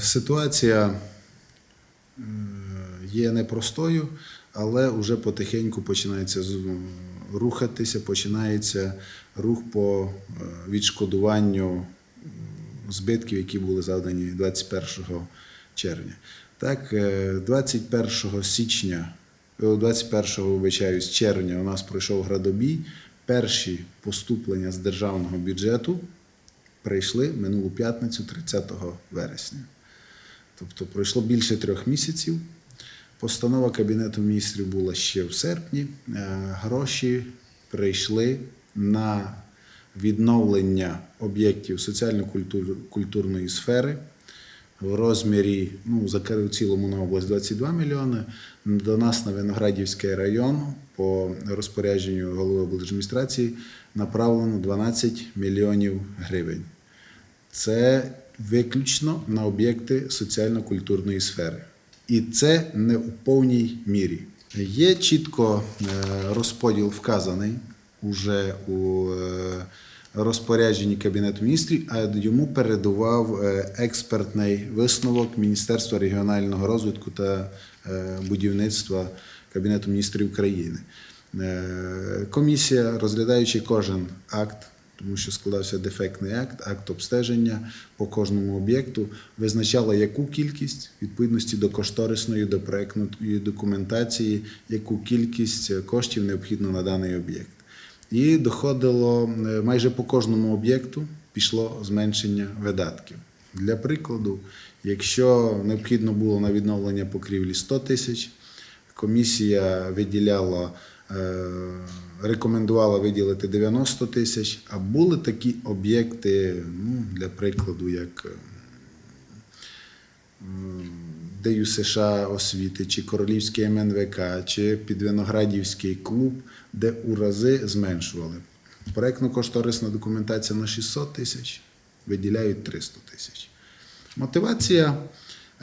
Ситуація е, є непростою, але вже потихеньку починається рухатися, починається рух по е, відшкодуванню збитків, які були завдані 21 червня. Так, е, 21 січня, е, 21 вибачаюсь, червня у нас пройшов градобій. Перші поступлення з державного бюджету прийшли минулу п'ятницю, 30 вересня. Тобто пройшло більше трьох місяців. Постанова Кабінету міністрів була ще в серпні. Е, Гроші прийшли на відновлення об'єктів соціально-культурної сфери в розмірі, ну, за в цілому на область 22 мільйони. До нас на Виноградівський район по розпорядженню голови облдержадміністрації направлено 12 мільйонів гривень. Це виключно на об'єкти соціально-культурної сфери. І це не у повній мірі. Є чітко е, розподіл вказаний уже у е, розпорядженні Кабінету міністрів, а йому передував е, експертний висновок Міністерства регіонального розвитку та будівництва Кабінету міністрів України. Комісія, розглядаючи кожен акт, тому що складався дефектний акт, акт обстеження по кожному об'єкту, визначала яку кількість відповідності до кошторисної, до проектної документації, яку кількість коштів необхідно на даний об'єкт. І доходило е, майже по кожному об'єкту пішло зменшення видатків. Для прикладу, якщо необхідно було на відновлення покрівлі 100 тисяч, комісія виділяла, рекомендувала виділити 90 тисяч, а були такі об'єкти, ну, для прикладу, як е, ДЮ США освіти, чи Королівський МНВК, чи Підвиноградівський клуб, де у рази зменшували. Проектно-кошторисна документація на 600 тисяч, виділяють 300 тисяч. Мотивація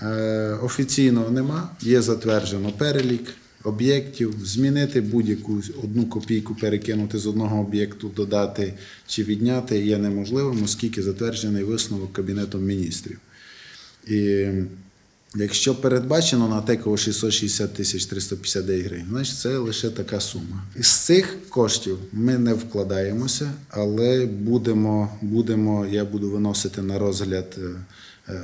е, офіційного нема, є затверджено перелік об'єктів, змінити будь-яку одну копійку, перекинути з одного об'єкту, додати чи відняти є неможливим, оскільки затверджений висновок Кабінетом міністрів. І якщо передбачено на ТЕКО 660 тисяч 359 гривень, значить це лише така сума. Із цих коштів ми не вкладаємося, але будемо, будемо я буду виносити на розгляд е,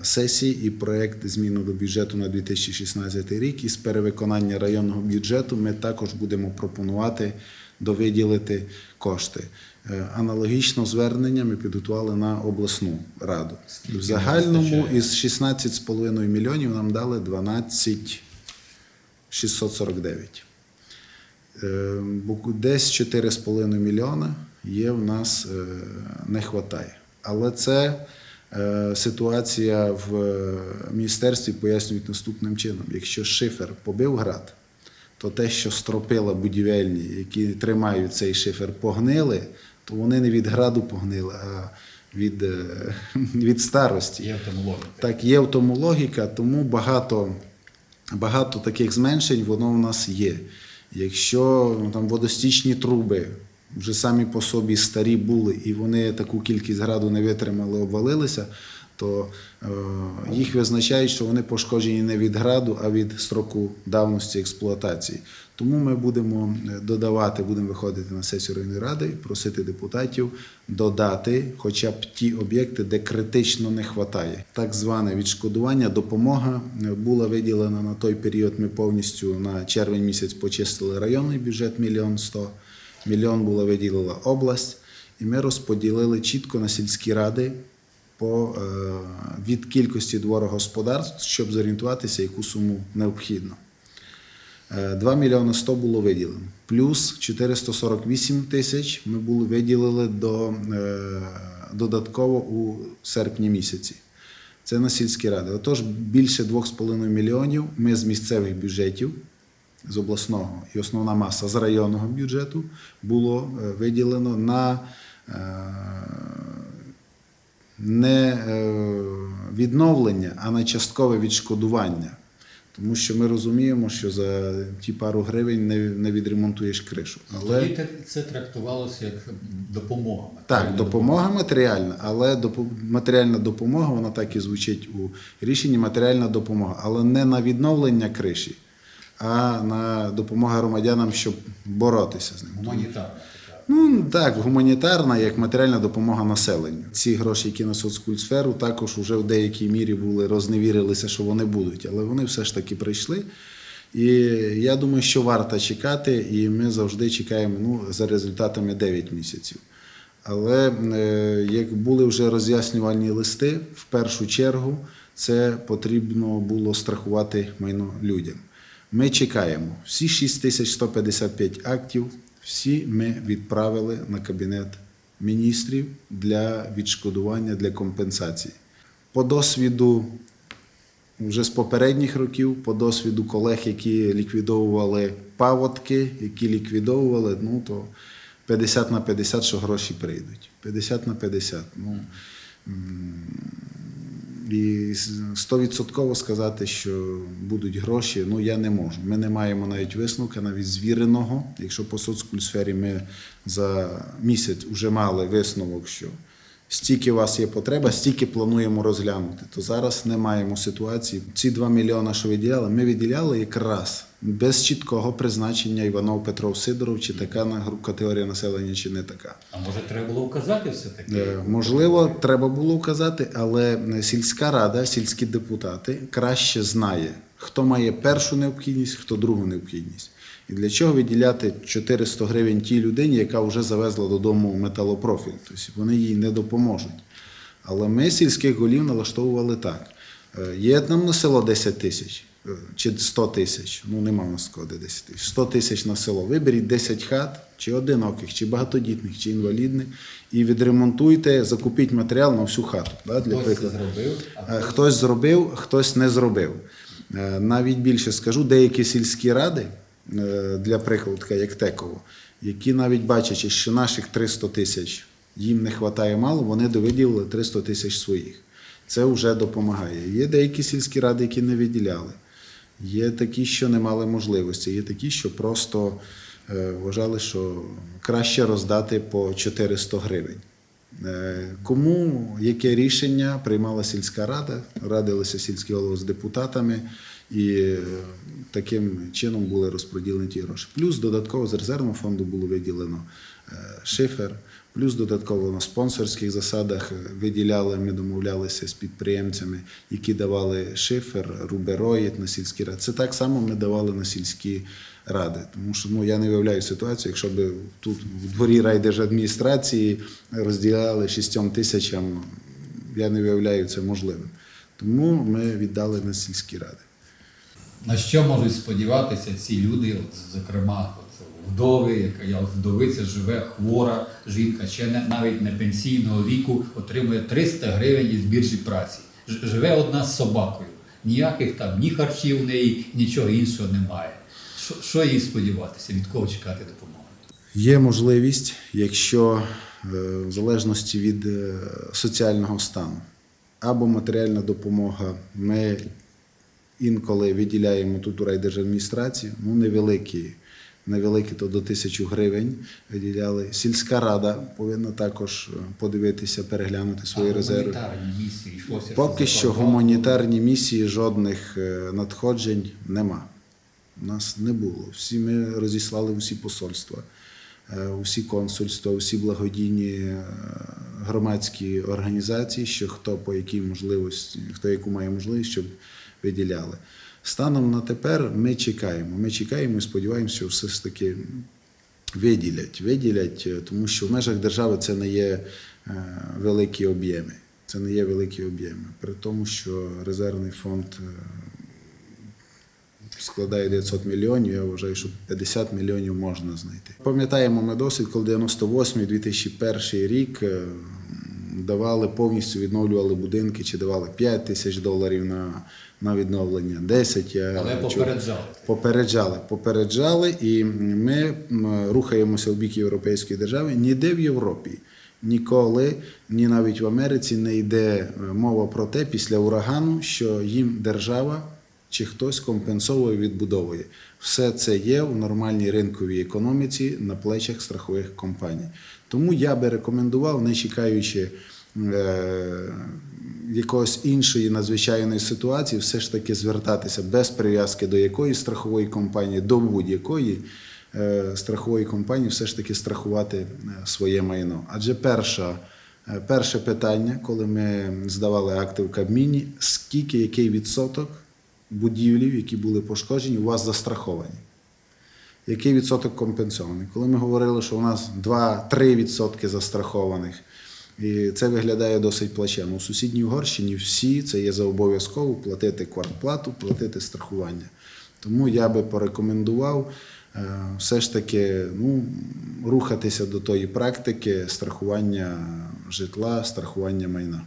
сесії і проект зміни до бюджету на 2016 рік. Із перевиконання районного бюджету ми також будемо пропонувати довиділити кошти. Е, Аналогічно звернення ми підготували на обласну раду. В загальному із 16,5 мільйонів нам дали 12 649. Е, Десь 4,5 мільйона є в нас е, не вистачає. Але це е, ситуація в е, міністерстві пояснюють наступним чином: якщо шифер побив град, то те, що стропила будівельні, які тримають цей шифер, погнили, то вони не від граду погнили, а від, е, від старості. Є в тому логіка. Так, є в тому логіка, тому багато, багато таких зменшень воно в нас є. Якщо там водостічні труби вже самі по собі старі були, і вони таку кількість граду не витримали, обвалилися, то е, їх визначають, що вони пошкоджені не від граду, а від строку давності експлуатації. Тому ми будемо е, додавати, будемо виходити на сесію районної ради, і просити депутатів додати хоча б ті об'єкти, де критично не вистачає. Так зване відшкодування, допомога е, була виділена на той період. Ми повністю на червень місяць почистили районний бюджет мільйон сто. Мільйон була виділила область, і ми розподілили чітко на сільські ради по, е, від кількості дворогосподарств, щоб зорієнтуватися, яку суму необхідно. Е, 2 мільйони 100 було виділено. Плюс 448 тисяч ми були виділили до, е, додатково у серпні місяці. Це на сільські ради. Отож, більше 2,5 мільйонів ми з місцевих бюджетів, з обласного і основна маса з районного бюджету було е, виділено на е, не е, відновлення, а на часткове відшкодування Тому що ми розуміємо, що за ті пару гривень не, не відремонтуєш кришу. Але Тоді це трактувалося як допомога. так, матеріальна допомога матеріальна, але допо- матеріальна допомога, вона так і звучить у рішенні матеріальна допомога, але не на відновлення криші, а на допомога громадянам, щоб боротися з ним. Гуманітарна. Ну так, гуманітарна, як матеріальна допомога населенню. Ці гроші, які на соцкультсферу, також вже в деякій мірі були розневірилися, що вони будуть, але вони все ж таки прийшли. І я думаю, що варто чекати, і ми завжди чекаємо ну, за результатами 9 місяців. Але е, як були вже роз'яснювальні листи, в першу чергу це потрібно було страхувати майно людям. Ми чекаємо. Всі 6155 актів, всі ми відправили на кабінет міністрів для відшкодування, для компенсації. По досвіду вже з попередніх років, по досвіду колег, які ліквідовували паводки, які ліквідовували, ну то 50 на 50, що гроші прийдуть. 50 на 50. Ну, і стовідсотково сказати, що будуть гроші, ну я не можу. Ми не маємо навіть висновка, навіть звіреного. Якщо по соцкультсфері ми за місяць вже мали висновок, що стільки у вас є потреба, стільки плануємо розглянути, то зараз не маємо ситуації. Ці 2 мільйони, що виділяли, ми виділяли якраз без чіткого призначення Іванов Петров Сидоров, чи така категорія населення, чи не така. А може треба було вказати все-таки? Е, Можливо, треба було вказати, але сільська рада, сільські депутати краще знає, хто має першу необхідність, хто другу необхідність. І для чого виділяти 400 гривень тій людині, яка вже завезла додому металопрофіль. Тобто вони їй не допоможуть. Але ми сільських голів налаштовували так. Е, Є нам на село 10 тисяч е, чи 100 тисяч. Ну нема в нас такого 10 тисяч. 100 тисяч на село. Виберіть 10 хат, чи одиноких, чи багатодітних, чи інвалідних, і відремонтуйте, закупіть матеріал на всю хату. Да, для Хтось прикладу. зробив, а Е, Хтось зробив, хтось не зробив. Навіть більше скажу, деякі сільські ради, для прикладу, така як Теково, які навіть бачачи, що наших 300 тисяч їм не вистачає мало, вони довиділили 300 тисяч своїх. Це вже допомагає. Є деякі сільські ради, які не виділяли. Є такі, що не мали можливості, є такі, що просто е, вважали, що краще роздати по 400 гривень. Е, Кому яке рішення приймала сільська рада, радилися сільські голови з депутатами, і е, таким чином були розподілені ті гроші. Плюс додатково з резервного фонду було виділено е, шифер, плюс додатково на спонсорських засадах е, виділяли, ми домовлялися з підприємцями, які давали шифер, рубероїд на сільські ради. Це так само ми давали на сільські ради. Тому що ну, я не уявляю ситуацію, якщо б тут в дворі райдержадміністрації розділяли шістьом тисячам, я не уявляю це можливим. Тому ми віддали на сільські ради. На що можуть сподіватися ці люди, зокрема, вдови, яка я вдовиця живе, хвора жінка, ще не, навіть не пенсійного віку, отримує 300 гривень із біржі праці. Живе одна з собакою. Ніяких там ні харчів в неї, нічого іншого немає. Що, що їй сподіватися? Від кого чекати допомоги? Є можливість, якщо е, в залежності від е, соціального стану або матеріальна допомога, ми інколи виділяємо тут у райдержадміністрації, ну невеликі, невеликі, то до тисячі гривень виділяли. Сільська рада повинна також е, подивитися, переглянути свої а резерви. гуманітарні місії йшлося. Поки що гуманітарні місії жодних е, надходжень нема. У нас не було. Всі ми розіслали усі посольства, е, усі консульства, усі благодійні громадські організації, що хто по якій можливості, хто яку має можливість, щоб виділяли. Станом на тепер ми чекаємо. Ми чекаємо і сподіваємося, що все ж таки виділять. Виділять, е, тому що в межах держави це не є е, великі об'єми. Це не є великі об'єми. При тому, що резервний фонд е, складає 900 мільйонів, я вважаю, що 50 мільйонів можна знайти. Пам'ятаємо ми досвід, коли 98-2001 рік давали повністю відновлювали будинки, чи давали 5 тисяч доларів на, на відновлення, 10. Я Але чув. попереджали. Попереджали, попереджали, і ми рухаємося в бік європейської держави. Ніде в Європі ніколи, ні навіть в Америці не йде е, мова про те після урагану, що їм держава чи хтось компенсовує, відбудовує. Все це є в нормальній ринковій економіці на плечах страхових компаній. Тому я би рекомендував, не чекаючи е, якоїсь іншої надзвичайної ситуації, все ж таки звертатися без прив'язки до якоїсь страхової компанії, до будь-якої е, страхової компанії, все ж таки страхувати е, своє майно. Адже перша, е, перше питання, коли ми здавали акти в Кабміні, скільки який відсоток будівлів, які були пошкоджені, у вас застраховані? Який відсоток компенсований? Коли ми говорили, що у нас 2-3 відсотки застрахованих, і це виглядає досить плачевно. У сусідній Угорщині всі це є за обов'язково платити квартплату, платити страхування. Тому я би порекомендував е, все ж таки ну, рухатися до тої практики страхування житла, страхування майна.